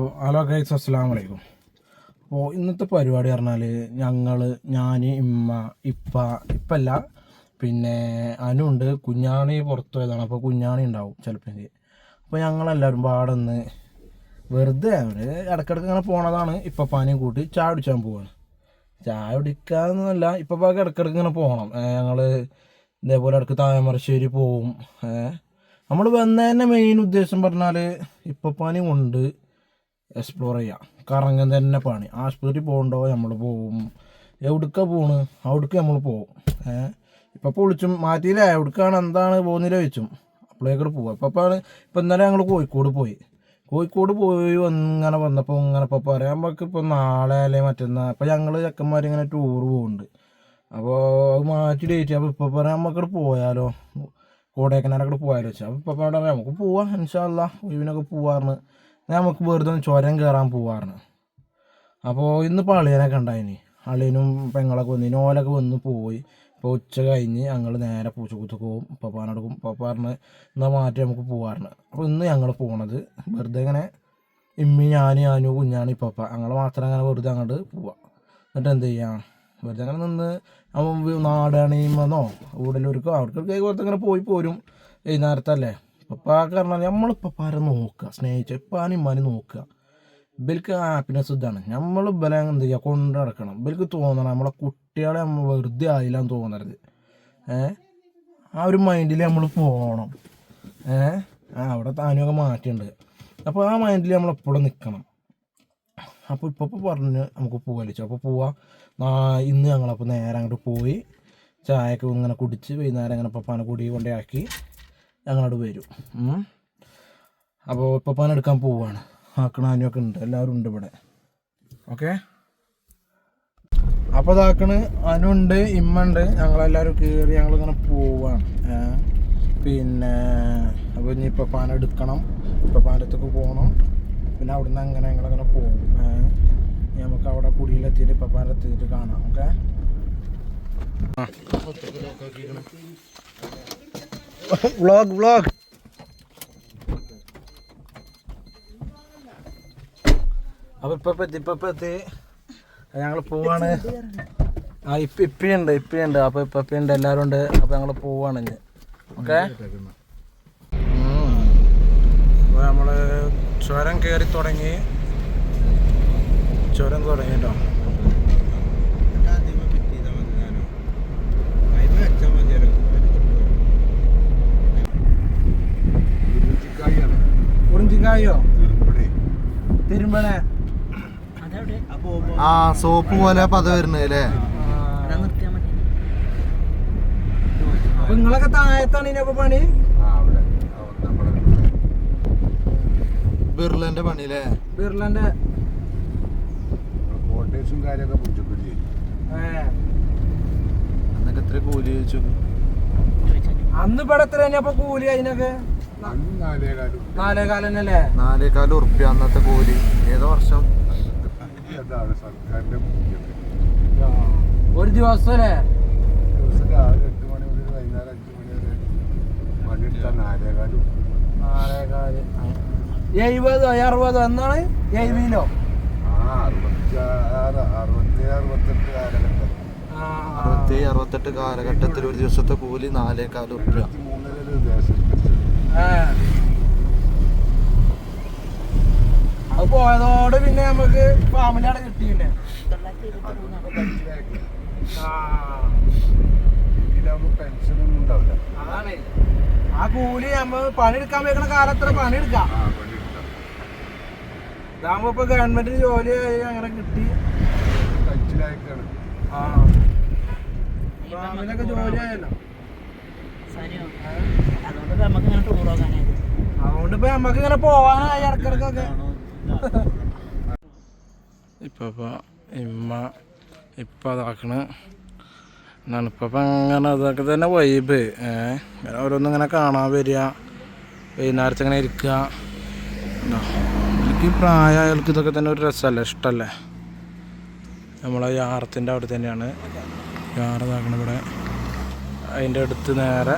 അപ്പോൾ hello guys അസ്സാം വലൈക്കും അപ്പോൾ ഇന്നത്തെ പരിപാടി പറഞ്ഞാൽ ഞങ്ങൾ ഞാൻ ഇമ്മ ഇപ്പ ഇപ്പല്ല പിന്നെ അനുണ്ട് കുഞ്ഞാണി പുറത്തു പോയതാണ്. അപ്പോൾ കുഞ്ഞാണി ഉണ്ടാവും ചിലപ്പോൾ അപ്പോൾ ഞങ്ങളെല്ലാവരും പാടുന്ന് വെറുതെ അവർ ഇങ്ങനെ പോണതാണ്. ഇപ്പപ്പാനെയും കൂട്ടി ചായ കുടിച്ചാൻ പോവാണ്. ചായ കുടിക്കാന്നല്ല ഇപ്പപ്പാക്ക് ഇടയ്ക്കിടയ്ക്ക് ഇങ്ങനെ പോകണം ഞങ്ങൾ ഇതേപോലെ ഇടയ്ക്ക് താമരശ്ശേരി പോവും. നമ്മൾ വന്നതിന്റെ മെയിൻ ഉദ്ദേശം പറഞ്ഞാൽ ഇപ്പപ്പാനെയും കൊണ്ട് എക്സ്പ്ലോർ ചെയ്യാം. കറങ്ങാൻ തന്നെ പണി. ആശുപത്രി പോകണ്ടോ? നമ്മൾ പോവും. എവിടുക്ക പോണ്? അവിടേക്ക് നമ്മൾ പോവും. ഏഹ് ഇപ്പം പൊളിച്ചും മാറ്റിയില്ല? എവിടേക്കാണ്? എന്താണ് പോകുന്നില്ല വെച്ചും അപ്പോഴേക്കൂടെ പോവാം. ഇപ്പം ഇപ്പം ഇന്നലെ ഞങ്ങൾ കോഴിക്കോട് പോയി. കോഴിക്കോട് പോയി ഇങ്ങനെ വന്നപ്പോൾ ഇങ്ങനെ ഇപ്പോൾ പറയാൻ നമുക്ക് ഇപ്പോൾ നാളെ അല്ലെങ്കിൽ മറ്റന്നാൾ അപ്പോൾ ഞങ്ങൾ ചെക്കന്മാരിങ്ങനെ ടൂർ പോകുന്നുണ്ട് അപ്പോൾ അത് മാറ്റി ഡേറ്റ് അപ്പോൾ ഇപ്പോൾ പറയാൻ നമുക്കവിടെ പോയാലോ. കോടേക്കനാലൊക്കെ പോയാലോ വെച്ചാൽ അപ്പോൾ ഇപ്പോൾ പറയാം നമുക്ക് പോവാം ഇൻഷാല്ല ഒഴിവിനൊക്കെ പോവാറുണ്ട് നമുക്ക് വെറുതെ ചുരം കയറാൻ പോവാറുണ്ട് അപ്പോൾ ഇന്ന് അളിയനൊക്കെ ഉണ്ടായിനി. അളിയനും പെങ്ങളൊക്കെ വന്നു ഓലൊക്കെ വന്ന് പോയി. ഇപ്പോൾ ഉച്ച കഴിഞ്ഞ് ഞങ്ങൾ നേരെ പൂച്ചക്കുത്തൊക്കെ പോകും പപ്പാനോട് പപ്പ പറഞ്ഞ് എന്നാൽ മാറ്റി നമുക്ക് പോകാറുണ്ട് അപ്പോൾ ഇന്ന് ഞങ്ങൾ പോണത് വെറുതെ ഇങ്ങനെ ഇമ്മി ഞാൻ ഞാനും കുഞ്ഞാണ് ഇപ്പപ്പ. ഞങ്ങൾ മാത്രം അങ്ങനെ വെറുതെ അങ്ങോട്ട് പോവാം. എന്നിട്ട് എന്ത് ചെയ്യാം? വെറുതെ അങ്ങനെ നിന്ന് നാടാണീമെന്നോ കൂടുതലൊരുക്കോ ഊടലൂർക്കോ അവർക്കൊക്കെ പുറത്ത് ഇങ്ങനെ പോയി പോരും. വൈകുന്നേരത്തല്ലേ? പപ്പാക്ക് പറഞ്ഞാൽ നമ്മൾ പപ്പാരെ നോക്കുക സ്നേഹിച്ച ഇപ്പാനും ഇമ്മാനും നോക്കുക. ഇവർക്ക് ഹാപ്പിനെസ് ഇതാണ് നമ്മൾ ഇവരെ എന്ത് ചെയ്യുക കൊണ്ട് നടക്കണം ഇവർക്ക് തോന്നണം നമ്മളെ കുട്ടികളെ നമ്മൾ വെറുതെ ആയില്ലാന്ന് തോന്നരുത്. ഏഹ് ആ ഒരു മൈൻഡിൽ നമ്മൾ പോകണം ഏഹ് ആ അവിടെ താനുമൊക്കെ മാറ്റിയിട്ടുണ്ട് അപ്പോൾ ആ മൈൻഡിൽ നമ്മൾ എപ്പോഴും നിൽക്കണം അപ്പോൾ ഇപ്പോൾ പറഞ്ഞ് നമുക്ക് പോകാലിച്ചു അപ്പോൾ പോവാം. ഇന്ന് ഞങ്ങളപ്പോൾ നേരെ അങ്ങോട്ട് പോയി ചായയൊക്കെ ഇങ്ങനെ കുടിച്ച് വൈകുന്നേരം ഇങ്ങനെ പപ്പാനെ കൂടി കൊണ്ടേയാക്കി ഞങ്ങളോട് വരും. അപ്പോൾ ഇപ്പം എടുക്കാൻ പോവാണ്. ആക്കണാനൊക്കെ ഉണ്ട്. എല്ലാവരും ഉണ്ട് ഇവിടെ. ഓക്കെ? അപ്പോൾ ഇതാക്കണ് അനുണ്ട് ഇമ്മുണ്ട് ഞങ്ങളെല്ലാവരും കയറി ഞങ്ങളിങ്ങനെ പോവാണ്. പിന്നെ അപ്പോൾ ഇനി പപ്പാനെ എടുക്കണം. പപ്പാന്റെ അടുത്തേക്ക് പോകണം പിന്നെ അവിടുന്ന് അങ്ങനെ ഞങ്ങളങ്ങനെ പോകും. നമുക്ക് അവിടെ കുടിയിലെത്തിയിട്ട് പപ്പാന്റെ എത്തിയിട്ട് കാണാം. ഓക്കെ? Vlog vlog. അപ്പൊ ഇപ്പൊ എത്തി ഇപ്പൊ എത്തി. ഞങ്ങൾ പോവാണ്. ആ ഇപ്പ ഇപ്പിയുണ്ട് ഇപ്പിയുണ്ട്. അപ്പൊ ഇപ്പൊ ഇപ്പയുണ്ട് എല്ലാരും ഉണ്ട്. അപ്പൊ ഞങ്ങൾ പോവാണ് ഇനി. ഓക്കെ? അപ്പൊ നമ്മൾ ചുരം കേറി തുടങ്ങി. ചുരം തുടങ്ങി കേട്ടോ തിരുമ്പണേ ആ സോപ്പ് പോലെ പത വരുന്നത് അല്ലേ അപ്പൊ നിങ്ങളൊക്കെ താഴത്താണ് ഇനിയൊക്കെ പണി? ബിർലന്റെ പണി അല്ലേ ബിർലന്റെ അന്നൊക്കെ എത്ര കൂലി ചോദിച്ചു? അന്ന് ഇവിടെ എത്ര തന്നെ അപ്പൊ കൂലി അതിനൊക്കെ? അന്ന് നാലേകാലും ഉറുപ്പ്യ അന്നത്തെ കൂലി. ഏതോ വർഷം. ഒരു ദിവസം അല്ലേ എഴുപതോ അറുപതോ എന്നാണ്? എഴുപതിലോ? ആ അറുപത്തി അറുപത്തെട്ട് കാലഘട്ടം. അറുപത്തി അറുപത്തെട്ട് കാലഘട്ടത്തിൽ ഒരു ദിവസത്തെ കൂലി നാലേകാൽ ഉറുപ്പ്യ അത് പോയതോടെ പിന്നെ നമുക്ക് ഫാമിലി അവിടെ കിട്ടി പിന്നെ അതാണ്. ആ കൂലി നമ്മ പണിയെടുക്കാൻ വെക്കണ കാലത്ര പണിയെടുക്കാം? ഇതാകുമ്പോ ഇപ്പൊ ഗവൺമെന്റിന് ജോലി ആയി അങ്ങനെ കിട്ടി. ആ. ഫാമിലൊക്കെ ജോലി ആയല്ലോ. അതുകൊണ്ട് നമുക്ക് ഇങ്ങനെ ടൂർ പോകാനായത് അതുകൊണ്ട് ഇപ്പൊ നമ്മക്ക് ഇങ്ങനെ പോവാനായി ഇടക്കിടക്കൊക്കെ. ഇപ്പൊ ഇമ്മ ഇപ്പൊ അതാക്കണ്. എന്നാണ് ഇപ്പൊ അങ്ങനെ അതൊക്കെ തന്നെ വൈബ് ഏഹ് ഇങ്ങനെ ഓരോന്നും ഇങ്ങനെ കാണാൻ വരിക. വൈകുന്നേരത്ത് ഇങ്ങനെ ഇരിക്കുക? എനിക്ക് പ്രായമായവർക്ക് ഇതൊക്കെ തന്നെ ഒരു രസമല്ലേ ഇഷ്ടമല്ലേ? നമ്മളെ യാറത്തിന്റെ അവിടെ തന്നെയാണ്. യാറ് ഇവിടെ. അതിന്റെ അടുത്ത് നേരെ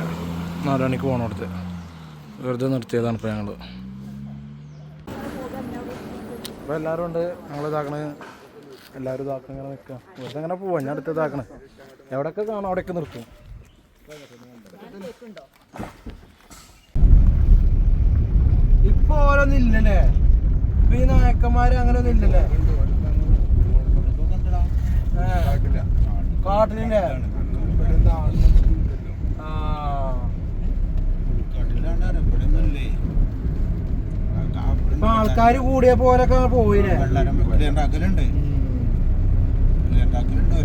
നാല് മണിക്ക് പോകണടുത്ത് വെറുതെ നിർത്തിയതാണ് ഇപ്പോൾ ഞങ്ങൾ അപ്പോൾ എല്ലാവരും ഉണ്ട്. ഞങ്ങൾ ഇതാക്കണ. എല്ലാവരും ഇതാക്കണ ഇങ്ങനെ നിൽക്കുക വെറുതെ ഇങ്ങനെ പോവാം. ഞാൻ അടുത്ത് ഇതാക്കണേ. എവിടെയൊക്കെ കാണാം? അവിടെയൊക്കെ നിർത്തും. ഇപ്പൊ ഓരോന്നും ഇല്ലല്ലേ? ഇപ്പൊ ഈ നായക്കന്മാര് അങ്ങനെ ഒന്നും ഇല്ലല്ലേ? കാട്ടിലില്ലേ? ഇപ്പൊ ആൾക്കാര് കൂടിയ പോലൊക്കെ പോയില്ലേ ഉണ്ടാക്കലുണ്ട് ഉണ്ടാക്കലുണ്ട്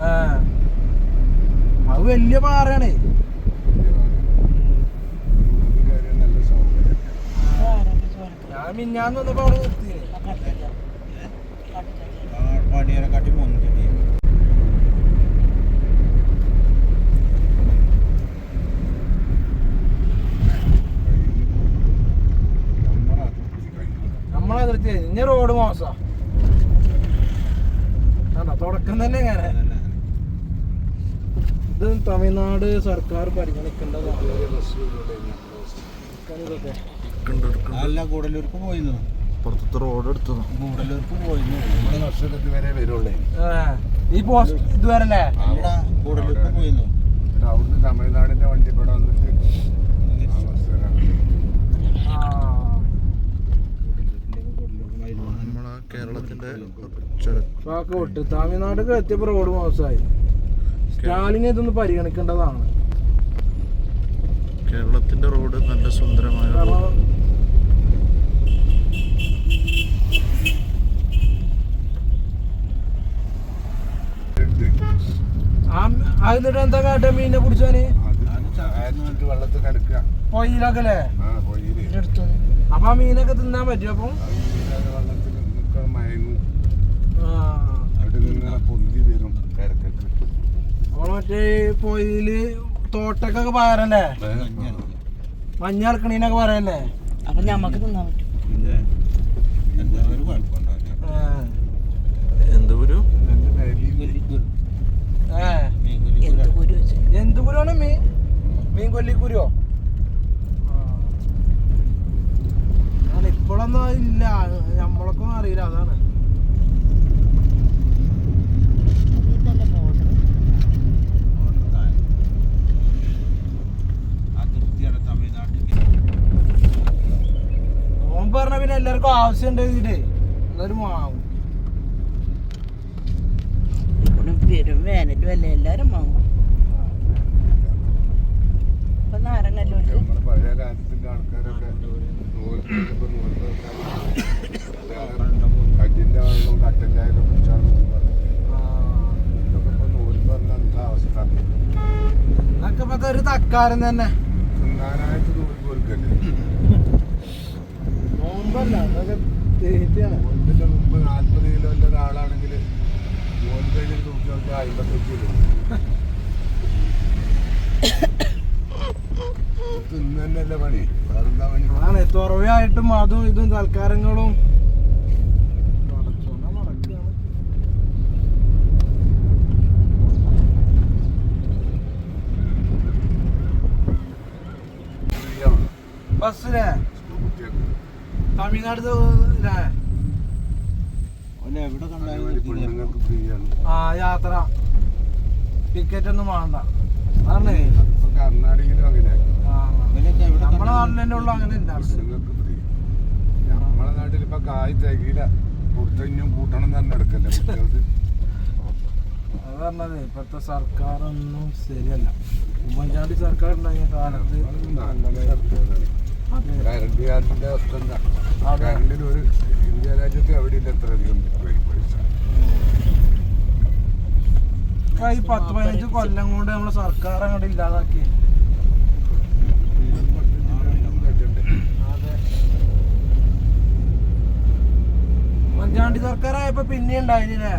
ആ അത് വലിയ പാറയാണ് ഞാൻ മിന്നാന്ന് വന്നപ്പോ അവിടെ നിർത്തിയേ പടിയനെ കാട്ടി മൂന്ന് ചെടി നമ്മളെ നിർത്തിയേ ഇനി റോഡ് മോശ. തുടക്കം തന്നെ ഇങ്ങനെ. ഇത് തമിഴ്നാട് സർക്കാർ പരിഗണിക്കേണ്ടതാണ്. അല്ല കൂടലൂർക്ക് പോയിരുന്നു പുറത്തത്തെ റോഡ് എടുത്തു കൂടലൂർക്ക് പോയിരുന്നു നമ്മുടെ വർഷത്തിൽ വരെ വരുള്ളേ. ഈ പോസ്റ്റ് ഇതുവരല്ലേ? അല്ലേ കൂടലൂർക്ക് പോയിരുന്നു അവിടുന്ന് തമിഴ്നാടിന്റെ വണ്ടി ഇവിടെ വന്നിട്ട് ആ ബസ് വരാൻ ആ നമ്മളെ കേരളത്തിന്റെ ചുരം വാക്ക് വിട്ട്. തമിഴ്നാട്ടിൽ എത്തിയപ്പോ റോഡ് മോശമായി. സ്റ്റാലിനെ ഇതൊന്ന് പരിഗണിക്കേണ്ടതാണ്. കേരളത്തിന്റെ റോഡ് നല്ല സുന്ദരമായ എന്നിട്ട് എന്താ കാട്ടാ മീനെ പിടിച്ചാന് കിടക്കുക അല്ലേ പൊയ്യിൽ അപ്പൊ ആ മീനൊക്കെ തിന്നാൻ പറ്റും അപ്പൊ അത് വീഴാതെ വെള്ളത്തിൽ നിൽക്കാൻ മയങ്ങും ആ അവിടെ ഇങ്ങനെ പൊന്തി വരും കിടക്കക്ക് നമ്മൾ മറ്റേ പൊയിൽ തോട്ടക്കൊക്കെ പറയാറല്ലേ മഞ്ഞ ഇറക്കണീനൊക്കെ പറയല്ലേ? അപ്പൊ ഞമ്മക്ക് തിന്നാൻ പറ്റും പിന്നെ എന്തായാലും കുഴപ്പമുണ്ടാവില്ല ആ. എന്ത് ഒരു നല്ല ഡെയിലി കൊല്ലിക്കുരു ഏ മീൻ കൊല്ലിക്കുരു എന്ത് കുരു വെച്ച് എന്ത് കുരുവാണ് മീൻ മീൻ കൊല്ലിക്കുരുവോ ആണ് ഇപ്പോഴൊന്നും ഇല്ല നമ്മളൊക്കെ ഒന്നും അറിയില്ല അതാണ് ഇതല്ലേ border? അതിർത്തിയാണ് തമിഴ്നാട്ടിൽ നോമ്പ് പറഞ്ഞ പിന്നെ എല്ലാവർക്കും ആവശ്യം ഉണ്ട് ഇതിട്ട് എന്നൊരു മാവും. പെരും വേനലും അല്ലേ? എല്ലാരും മാവും. ഇപ്പൊ നാരങ്ങല്ലോ നമ്മുടെ പഴയ രാജ്യത്തിന്റെ ആൾക്കാരൊക്കെ കല്ലിന്റെ വെള്ളവും കട്ടന്റെ ആയാലും കുടിച്ചാണ് അവസ്ഥ? എന്നൊക്കെ ഇപ്പൊ ഒരു തക്കാരം തന്നെ. തിന്നാനായിട്ട് നൂൽപ്പ് കൊടുക്കല്ലേ? നോമ്പല്ല അതൊക്കെ നൂൽപ്പിന്റെ മുമ്പ് കിലോ ഉള്ള ഒരാളാണെങ്കിൽ കിലോ. പണി? വേറെന്താ പണി? തുറവയായിട്ടും അതും ഇതും. ഫ്രീയാണ് ബസ്സിലെ തമിഴ്നാട് ആ യാത്ര. ടിക്കറ്റ് ഒന്നും വേണ്ട. അതാണ്. ഇപ്പൊ കർണാടകയിലും അങ്ങനെ. നമ്മളെ ഉള്ളു അങ്ങനെ നമ്മളെ നാട്ടിൽ ഇപ്പൊ കായ് തികയില്ല. കൊടുത്തും കൂട്ടണം തന്നെ എടുക്കല്ലേ അത് പറഞ്ഞത് ഇപ്പോഴത്തെ സർക്കാരൊന്നും ശരിയല്ല. ഉമ്മൻചാണ്ടി സർക്കാർ ഉണ്ടായ കാലത്ത് നല്ല സർക്കാരാണ്. അതെ കറണ്ട് അവസ്ഥ എന്താ. കറണ്ടിന് ഒരു ഇന്ത്യ രാജ്യത്ത് എവിടെയില്ല എത്ര അധികം പൈസ. ഇപ്പൊ ഈ പത്ത് പതിനഞ്ച് കൊല്ലം കൊണ്ട് നമ്മളെ സർക്കാർ അങ്ങോട്ട് ഇല്ലാതാക്കി. ഉമ്മൻചാണ്ടി സർക്കാരായപ്പോ പിന്നെ ഉണ്ടായിരുന്നില്ലേ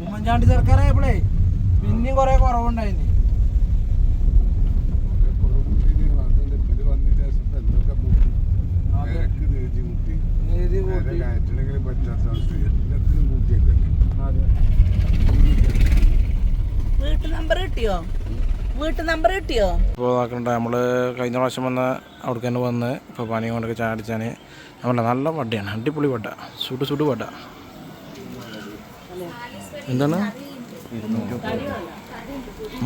ഉമ്മൻചാണ്ടി സർക്കാരായപ്പോഴേ പിന്നെയും കുറെ കുറവുണ്ടായിന് കുറെ കുറവുകൂട്ടി മാത്രമല്ല ഇവർ വന്നതിന് ശേഷം ഇപ്പൊ എന്തൊക്കെ കൂട്ടി അതെ നിരക്ക് നീതി കൂട്ടി നീതി നേരെ കൂട്ടി? കയറ്റണമെങ്കിൽ പറ്റാത്ത അവസ്ഥ. എല്ലാത്തിനും കൂട്ടിയൊക്കെ അതെ. വീട്ടു നമ്പർ കിട്ടിയോ? വീട്ടു നമ്പർ കിട്ടിയോ? ഇപ്പോൾ നോക്കണ്ട നമ്മൾ കഴിഞ്ഞ പ്രാവശ്യം വന്ന് അവിടേക്ക് തന്നെ വന്ന് ഇപ്പോൾ പനി കൊണ്ടൊക്കെ ചാടിച്ചാൽ നമ്മളെ നല്ല വടയാണ്. അടിപൊളി വട. സുടു സുടു വട. എന്താണ്?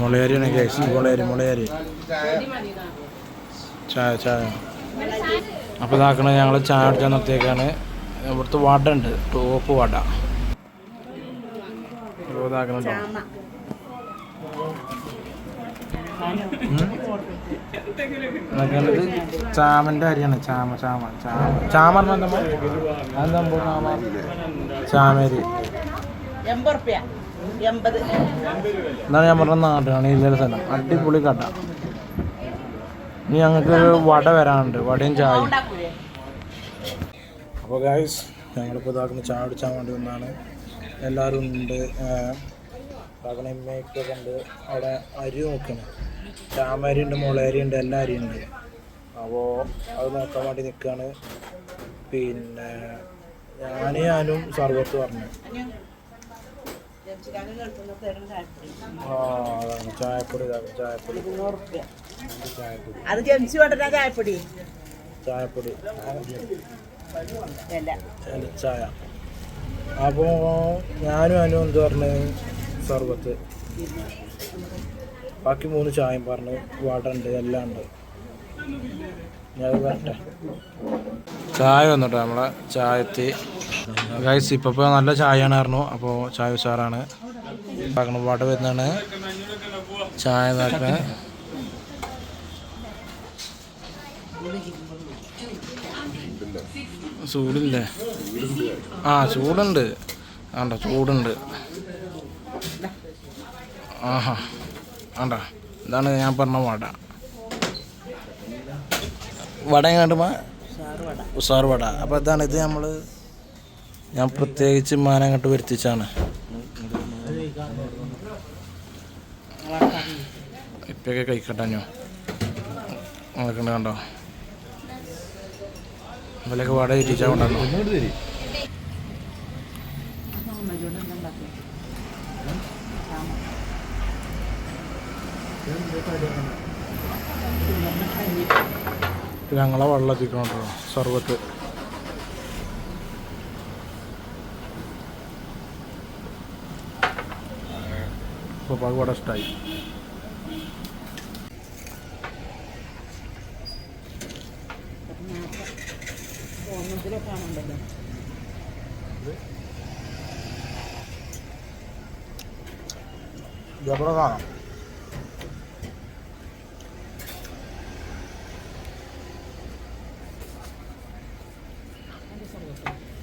മുളയാരിയാണ് കേസ്. മുളയരി മുളയരി. ചായ ചായ. അപ്പോൾ ഇതാക്കണ ഞങ്ങൾ ചായ അടിച്ചാൽ നിർത്തിയേക്കാണ്. ഇവിടുത്തെ വട. ഉണ്ട് ടോപ്പ് വട ഇതാക്കണുണ്ടോ ഇത് ചാമന്റെ അരിയാണ്. ചാമ ചാമ ചാമ. ചാമ എന്താ ചാമ? ചാമരി. എന്താണ് ഞാൻ പറഞ്ഞ നാട്ടാണ് ഇല്ലൊരു സ്ഥലം. അടിപൊളി കട. ഇനി ഞങ്ങൾക്ക് വട വരാനുണ്ട് വടയും ചായയും. അപ്പോൾ ഗായ്സ് ഞങ്ങളിപ്പോൾ ഇതാക്കുന്ന ചായ അടിച്ചാൽ വേണ്ടി വന്നാണ്. എല്ലാവരും ഉണ്ട് ഇതാക്കുന്ന ഇമ്മയൊക്കെ ഉണ്ട് അവിടെ അരി നോക്കണം. ചാമരി ഉണ്ട് മുളയരി ഉണ്ട് എല്ലാ അരി ഉണ്ട്. അപ്പോൾ അത് നോക്കാൻ വേണ്ടി നിൽക്കുകയാണ് പിന്നെ ഞാൻ ഞാനും സർവത്ത് പറഞ്ഞു. ചായപ്പൊടി. ചായപ്പൊടി അത് ജനിച്ചു കൊണ്ടുവരാ ചായപ്പൊടി. ചായപ്പൊടി. ചായ. അപ്പോൾ ഞാനും അനു എന്ത് പറഞ്ഞു? സർബത്ത് ബാക്കി മൂന്ന് ചായം പറഞ്ഞു വാട്ടർ ഉണ്ട് എല്ലാം ഉണ്ട്. ചായ വന്നിട്ടോ നമ്മളെ ചായത്തി ഗൈസ് ഇപ്പൊ നല്ല ചായയാണ് പറഞ്ഞു. അപ്പോൾ ചായ ഉഷാറാണ്. പാട്ട് വരുന്നതാണ്. ചായ ഇതാക്കണേ ചൂടില്ലേ? ആ ചൂടുണ്ട്. ആണ്ട ചൂടുണ്ട്. ആഹാ ആണ്ട. ഇതാണ് ഞാൻ പറഞ്ഞ വട വട എങ്ങാണ്ടുമാ ഉഷാർ വട അപ്പോൾ ഇതാണ് ഇത് നമ്മൾ ഞാൻ പ്രത്യേകിച്ച് മാനങ്ങട്ട് വരുത്തിച്ചാണ് ഇപ്പൊക്കെ കഴിക്കട്ടാഞ്ഞോ? നിൽക്കണ്ട കണ്ടോ? ഇവലൊക്കെ വട ഇരിച്ചാൽ കൊണ്ടാണോ ഞങ്ങളെ വെള്ളത്തിക്കണോ സർവത്ത്. ഇപ്പോൾ പകുവട ഇഷ്ടമായി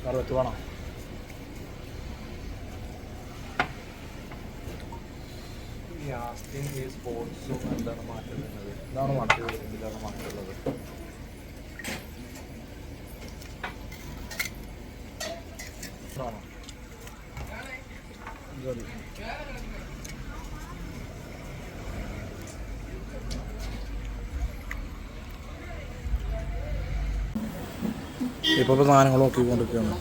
ഒന്നത്തിലൊക്കെ ആണുണ്ടല്ലോ എവിടെ കാണാം സർവത്ത് വേണം ഇതാണ് മാറ്റം ഇതാണ് മാറ്റമുള്ളത് ആണോ ഇതല്ല. ഇപ്പൊ ഇപ്പോൾ സാധനങ്ങൾ നോക്കിക്കൊണ്ടിരിക്കുകയാണ്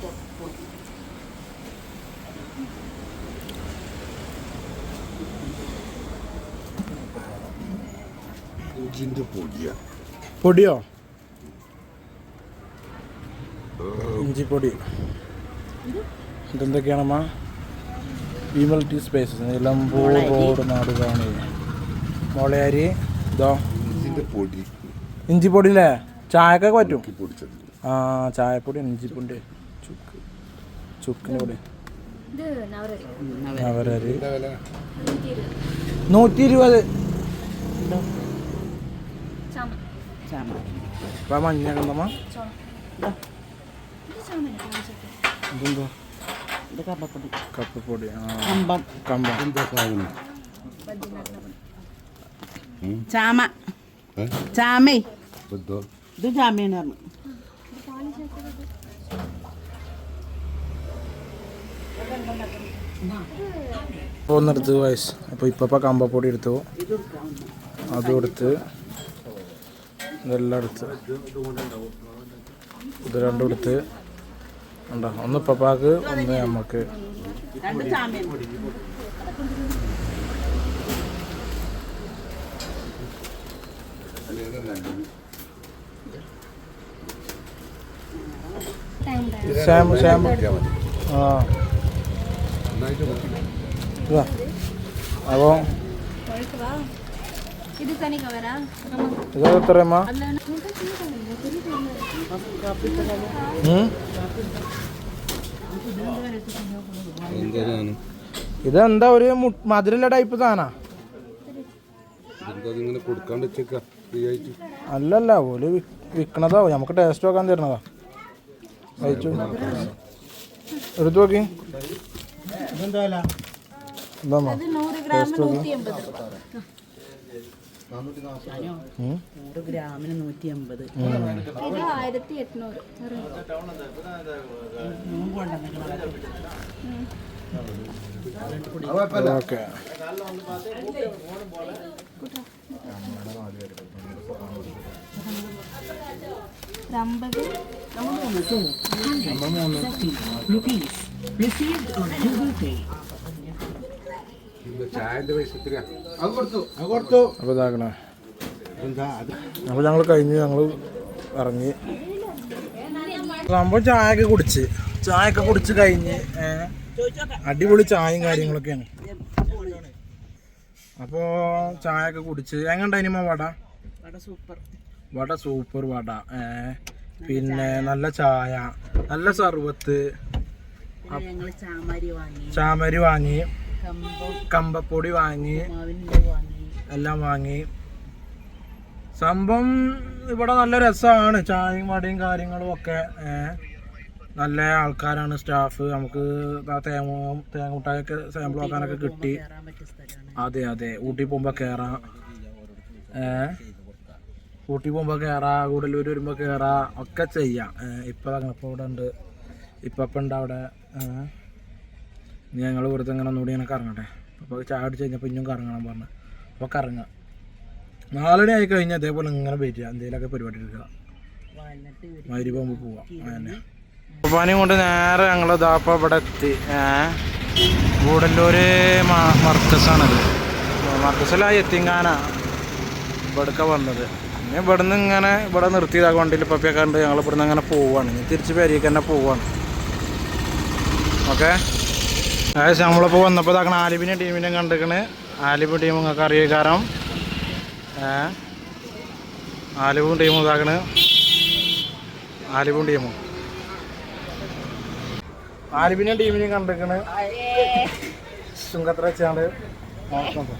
പൊടിയാ. ഇഞ്ചിപ്പൊടി. ഇതെന്തൊക്കെയാണമ്മ വിമൽ സ്പേസസ് നിലമ്പൂർ റോഡ് നാടുകാണി മുളയരി ഇതോ. ഇഞ്ചിപ്പൊടി പൊടി. ഇഞ്ചിപ്പൊടി അല്ലേ ചായക്കൊക്കെ പറ്റും. പൊടിച്ചത്. ആ ചായപ്പൊടി ഇഞ്ചിപ്പൊടി ചുക്ക് ചുക്കിന്റെ പൊടി. നവരരി. നൂറ്റി ഇരുപത് മഞ്ഞ കണ്ടമ്മ ഇതെന്തോ ഇത് കപ്പപ്പൊടി. ചാമ? ചാമേ. ഇത് ചാമയാണ് പറഞ്ഞു. ഒന്നെടുത്ത് വയസ്സ് അപ്പോൾ ഇപ്പം കമ്പപ്പൊടി എടുത്തു. അതും എടുത്ത് ഇതെല്ലാം എടുത്ത്. ഇത് രണ്ടും എടുത്ത്. ഉണ്ടോ ഒന്ന് പപ്പാക്ക് ഒന്ന് നമുക്ക് രണ്ട് ചാമയാണ് ക്ഷേമ ആ. അപ്പോൾ ഇതെന്താ ഒരു മധുരല്ല ടൈപ്പ് സാധനാ? അല്ലല്ല ഓൽ വിൽക്കണതാവും നമുക്ക് ടേസ്റ്റ് വെക്കാൻ തരണതാ അയച്ചു. എടുത്തു നോക്കി. എന്താ നൂറ് ഗ്രാമിന് നൂറ്റി അമ്പത് ആയിരത്തി എണ്ണൂറ് ഓക്കെ. അമ്പത്. അപ്പോൾ ഇതാക്കണേ അത്? അപ്പോൾ ഞങ്ങൾ കഴിഞ്ഞ് ഞങ്ങൾ ഇറങ്ങി. സംഭവം ചായയൊക്കെ കുടിച്ച്. ചായയൊക്കെ കുടിച്ച് കഴിഞ്ഞ് അടിപൊളി ചായയും കാര്യങ്ങളൊക്കെയാണ്. അപ്പോൾ ചായയൊക്കെ കുടിച്ച്. എങ്ങണ്ടായിനിമ്മ വട? വട സൂപ്പർ. വട സൂപ്പർ വട ഏ, പിന്നെ നല്ല ചായ നല്ല സർബത്ത് വാങ്ങി. ചാമരി വാങ്ങി കമ്പം. കമ്പപ്പൊടി വാങ്ങി എല്ലാം വാങ്ങി. സംഭവം ഇവിടെ നല്ല രസമാണ് ചായയും വടയും കാര്യങ്ങളും ഒക്കെ നല്ല ആൾക്കാരാണ് സ്റ്റാഫ്. നമുക്ക് തേങ്ങ തേങ്ങൂട്ടായൊക്കെ സാമ്പിൾ നോക്കാനൊക്കെ കിട്ടി. അതെ അതെ. ഊട്ടി പോകുമ്പോൾ കയറാം ഏ. ഊട്ടി പോകുമ്പോൾ കയറാം കൂടലൂർ വരുമ്പോൾ കയറാം ഒക്കെ ചെയ്യാം. ഏ, ഇപ്പം അങ്ങനെ ഇപ്പോൾ ഇവിടെ ഉണ്ട്. ഇപ്പം ഇപ്പം ഉണ്ട് അവിടെ. ഞങ്ങൾ വെറുതെ ഇങ്ങനെ ഒന്നുകൂടി ഇങ്ങനെ കറങ്ങട്ടെ. അപ്പോൾ ചായ അടിച്ച് കഴിഞ്ഞപ്പോൾ ഇനിയും കറങ്ങണം പറഞ്ഞു. അപ്പോൾ കറങ്ങാം. നാലടി ആയി കഴിഞ്ഞാൽ അതേപോലെ ഇങ്ങനെ വെയിറ്റ് ചെയ്യാം എന്തെങ്കിലുമൊക്കെ പരിപാടി എടുക്കുക. മരി പോകുമ്പോൾ പോവാം. അങ്ങനെ പനി കൊണ്ട് നേരെ ഞങ്ങൾ ഇതാപ്പോൾ ഇവിടെ എത്തി. ഗൂഡല്ലൂര് മർക്കസാണത്. മർക്കസിലായി എത്തിങ്ങാനാണ് ഇവിടെ വന്നത്. ഇനി ഇവിടുന്ന് ഇങ്ങനെ ഇവിടെ നിർത്തിയതാ വണ്ടിയിൽ പപ്പിയൊക്കെ ഉണ്ട് ഞങ്ങൾ ഇവിടുന്ന് അങ്ങനെ പോവാണ്. ഇനി തിരിച്ച് പേരേക്ക് തന്നെ പോവാണ്. ഓക്കെ? ഏകദേശം നമ്മളിപ്പോൾ വന്നപ്പോൾ ഇതാക്കണ ആലിബിനെ ടീമിനെ കണ്ടിരിക്കണ്. ആലിബ് ടീം നിങ്ങൾക്ക് അറിയിക്കാരം. കാരണം ആലിബും ടീമും ഇതാക്കണ് ആലിബും ടീമും. ആലിബിനെ ടീമിനെ കണ്ടിരിക്കണ്. ചുങ്കത്ര വെച്ചാണ്ട് നോക്കാം